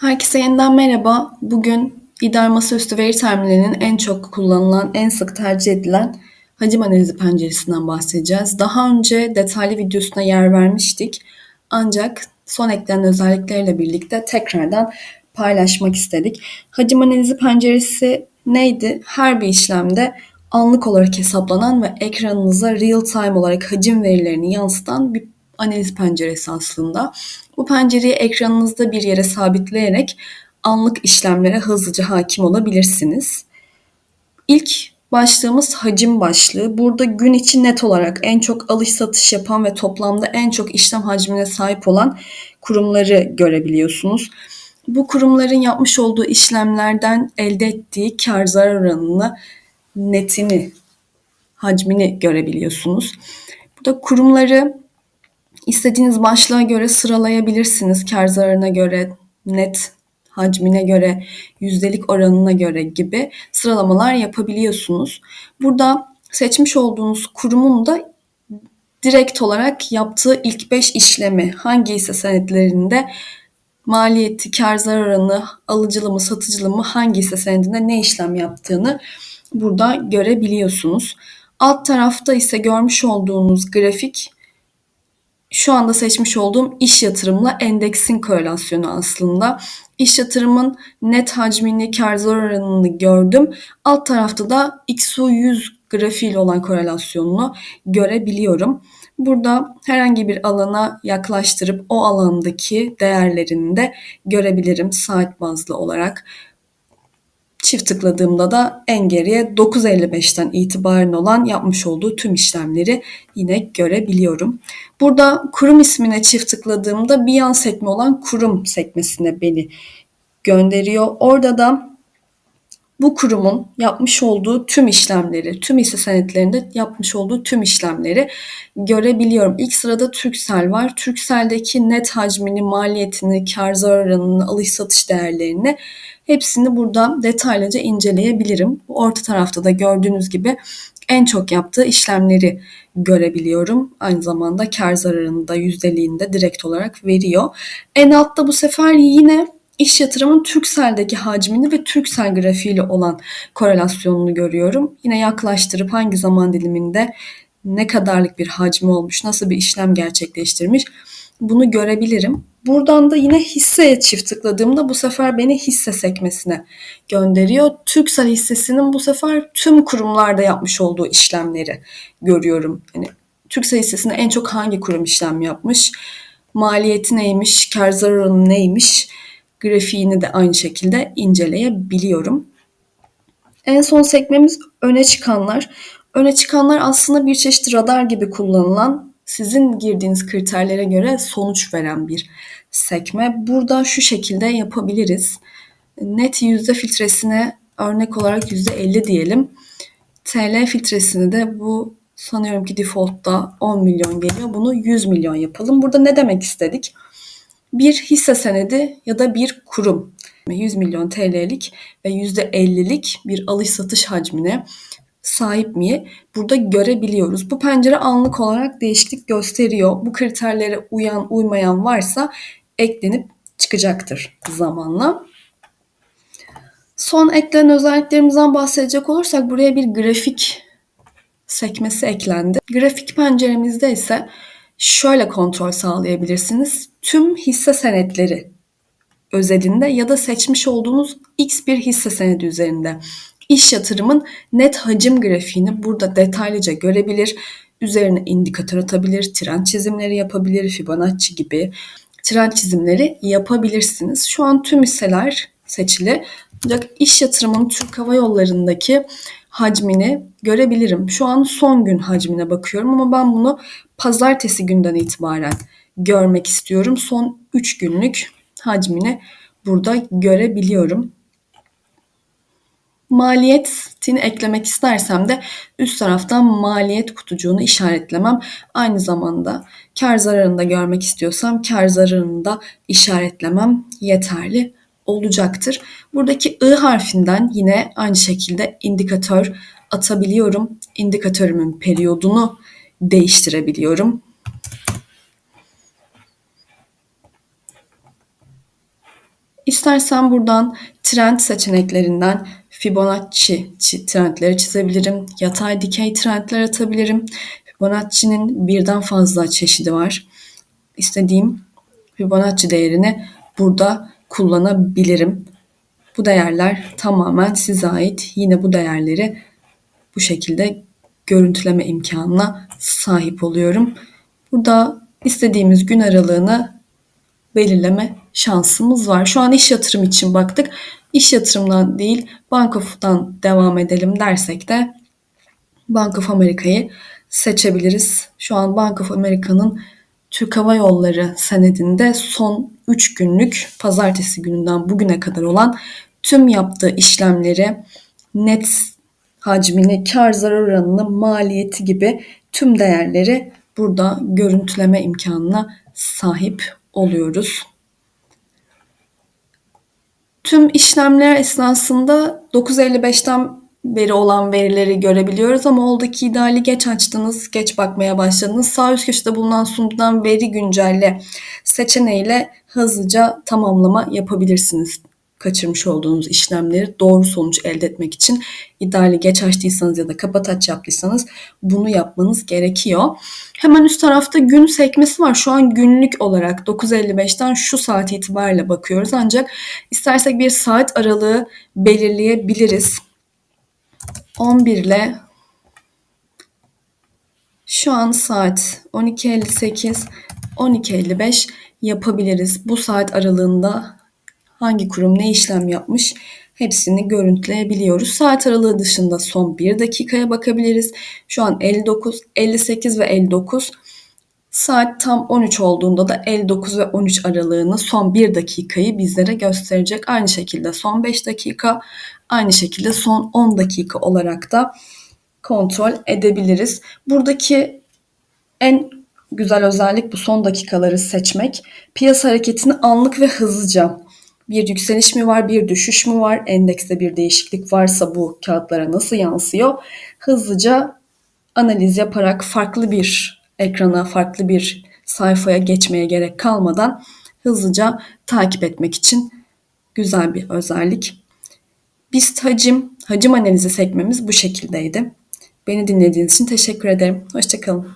Herkese yeniden merhaba. Bugün ideal masaüstü veri terminalinin en çok kullanılan, en sık tercih edilen hacim analizi penceresinden bahsedeceğiz. Daha önce detaylı videosuna yer vermiştik. Ancak son eklenen özellikleriyle birlikte tekrardan paylaşmak istedik. Hacim analizi penceresi neydi? Her bir işlemde anlık olarak hesaplanan ve ekranınıza real time olarak hacim verilerini yansıtan bir analiz penceresi aslında. Bu pencereyi ekranınızda bir yere sabitleyerek anlık işlemlere hızlıca hakim olabilirsiniz. İlk başlığımız hacim başlığı. Burada gün içi net olarak en çok alış satış yapan ve toplamda en çok işlem hacmine sahip olan kurumları görebiliyorsunuz. Bu kurumların yapmış olduğu işlemlerden elde ettiği kar zarar oranını, netini, hacmini görebiliyorsunuz. Burada kurumları istediğiniz başlığa göre sıralayabilirsiniz. Kar zararına göre, net hacmine göre, yüzdelik oranına göre gibi sıralamalar yapabiliyorsunuz. Burada seçmiş olduğunuz kurumun da direkt olarak yaptığı ilk 5 işlemi hangi hisse senetlerinde maliyeti, kar zarar oranı, alıcılı mı, satıcılı mı hangi hisse senedinde ne işlem yaptığını burada görebiliyorsunuz. Alt tarafta ise görmüş olduğunuz grafik şu anda seçmiş olduğum iş yatırımla endeksin korelasyonu aslında. İş yatırımın net hacmini, kar zarar oranını gördüm. Alt tarafta da XU100 grafiğiyle olan korelasyonunu görebiliyorum. Burada herhangi bir alana yaklaştırıp o alandaki değerlerini de görebilirim saat bazlı olarak. Çift tıkladığımda da en geriye 9.55'ten itibaren olan yapmış olduğu tüm işlemleri yine görebiliyorum. Burada kurum ismine çift tıkladığımda bir yan sekme olan kurum sekmesine beni gönderiyor. Orada da bu kurumun yapmış olduğu tüm işlemleri, tüm hisse senetlerinde yapmış olduğu tüm işlemleri görebiliyorum. İlk sırada Türksel var. Türksel'deki net hacmini, maliyetini, kar zarar alış satış değerlerini hepsini burada detaylıca inceleyebilirim. Orta tarafta da gördüğünüz gibi en çok yaptığı işlemleri görebiliyorum. Aynı zamanda kar zararını da yüzdeliğini de direkt olarak veriyor. En altta bu sefer yine iş yatırımın Türksel'deki hacmini ve Türksel grafiğiyle olan korelasyonunu görüyorum. Yine yaklaştırıp hangi zaman diliminde ne kadarlık bir hacmi olmuş, nasıl bir işlem gerçekleştirmiş bunu görebilirim. Buradan da yine hisseye çift tıkladığımda bu sefer beni hisse sekmesine gönderiyor. Türksel hissesinin bu sefer tüm kurumlarda yapmış olduğu işlemleri görüyorum. Yani Türksel hissesinde en çok hangi kurum işlem yapmış, maliyeti neymiş, kar zararı neymiş, grafiğini de aynı şekilde inceleyebiliyorum. En son sekmemiz öne çıkanlar. Öne çıkanlar aslında bir çeşit radar gibi kullanılan sizin girdiğiniz kriterlere göre sonuç veren bir sekme. Burada şu şekilde yapabiliriz. Net yüzde filtresine örnek olarak yüzde 50 diyelim. TL filtresini de bu sanıyorum ki default'ta 10 milyon geliyor. Bunu 100 milyon yapalım. Burada ne demek istedik? Bir hisse senedi ya da bir kurum 100 milyon TL'lik ve %50'lik bir alış satış hacmine sahip mi? Burada görebiliyoruz. Bu pencere anlık olarak değişiklik gösteriyor. Bu kriterlere uyan uymayan varsa eklenip çıkacaktır zamanla. Son eklenen özelliklerimizden bahsedecek olursak buraya bir grafik sekmesi eklendi. Grafik penceremizde ise şöyle kontrol sağlayabilirsiniz. Tüm hisse senetleri özelinde ya da seçmiş olduğunuz X bir hisse senedi üzerinde iş yatırımın net hacim grafiğini burada detaylıca görebilir. Üzerine indikatör atabilir, trend çizimleri yapabilir, Fibonacci gibi trend çizimleri yapabilirsiniz. Şu an tüm hisseler seçili. Ancak iş yatırımının Türk Hava Yolları'ndaki hacmini görebilirim. Şu an son gün hacmine bakıyorum ama ben bunu pazartesi günden itibaren görmek istiyorum. Son 3 günlük hacmini burada görebiliyorum. Maliyetini eklemek istersem de üst taraftan maliyet kutucuğunu işaretlemem. Aynı zamanda kar zararını da görmek istiyorsam kar zararını da işaretlemem yeterli olacaktır. Buradaki I harfinden yine aynı şekilde indikatör atabiliyorum. İndikatörümün periyodunu değiştirebiliyorum. İstersen buradan trend seçeneklerinden Fibonacci trendleri çizebilirim. Yatay dikey trendler atabilirim. Fibonacci'nin birden fazla çeşidi var. İstediğim Fibonacci değerini burada kullanabilirim. Bu değerler tamamen size ait. Yine bu değerleri bu şekilde görüntüleme imkanına sahip oluyorum. Burada istediğimiz gün aralığını belirleme şansımız var. Şu an iş yatırım için baktık. İş yatırımdan değil Bank of'tan devam edelim dersek de Bank of America'yı seçebiliriz. Şu an Bank of America'nın Türk Hava Yolları senedinde son 3 günlük pazartesi gününden bugüne kadar olan tüm yaptığı işlemleri net hacmini, kar zarar oranını, maliyeti gibi tüm değerleri burada görüntüleme imkanına sahip oluyoruz. Tüm işlemler esnasında 9.55'ten beri olan verileri görebiliyoruz ama oldu ki ideali geç açtınız, geç bakmaya başladınız. Sağ üst köşede bulunan sunulan veri güncelle seçeneğiyle hızlıca tamamlama yapabilirsiniz kaçırmış olduğunuz işlemleri doğru sonuç elde etmek için ideali geç açtıysanız ya da kapataç yaptıysanız bunu yapmanız gerekiyor. Hemen üst tarafta gün sekmesi var. Şu an günlük olarak 9.55'ten şu saat itibariyle bakıyoruz. Ancak istersek bir saat aralığı belirleyebiliriz. 11 ile şu an saat 12.58 12.55 yapabiliriz. Bu saat aralığında hangi kurum ne işlem yapmış hepsini görüntüleyebiliyoruz. Saat aralığı dışında son 1 dakikaya bakabiliriz. Şu an 59, 58 ve 59. Saat tam 13 olduğunda da 59 ve 13 aralığını son 1 dakikayı bizlere gösterecek. Aynı şekilde son 5 dakika, aynı şekilde son 10 dakika olarak da kontrol edebiliriz. Buradaki en güzel özellik bu son dakikaları seçmek. Piyasa hareketini anlık ve hızlıca bir yükseliş mi var, bir düşüş mü var, endekste bir değişiklik varsa bu kağıtlara nasıl yansıyor? Hızlıca analiz yaparak farklı bir ekrana, farklı bir sayfaya geçmeye gerek kalmadan hızlıca takip etmek için güzel bir özellik. BIST hacim, hacim analizi sekmemiz bu şekildeydi. Beni dinlediğiniz için teşekkür ederim. Hoşçakalın.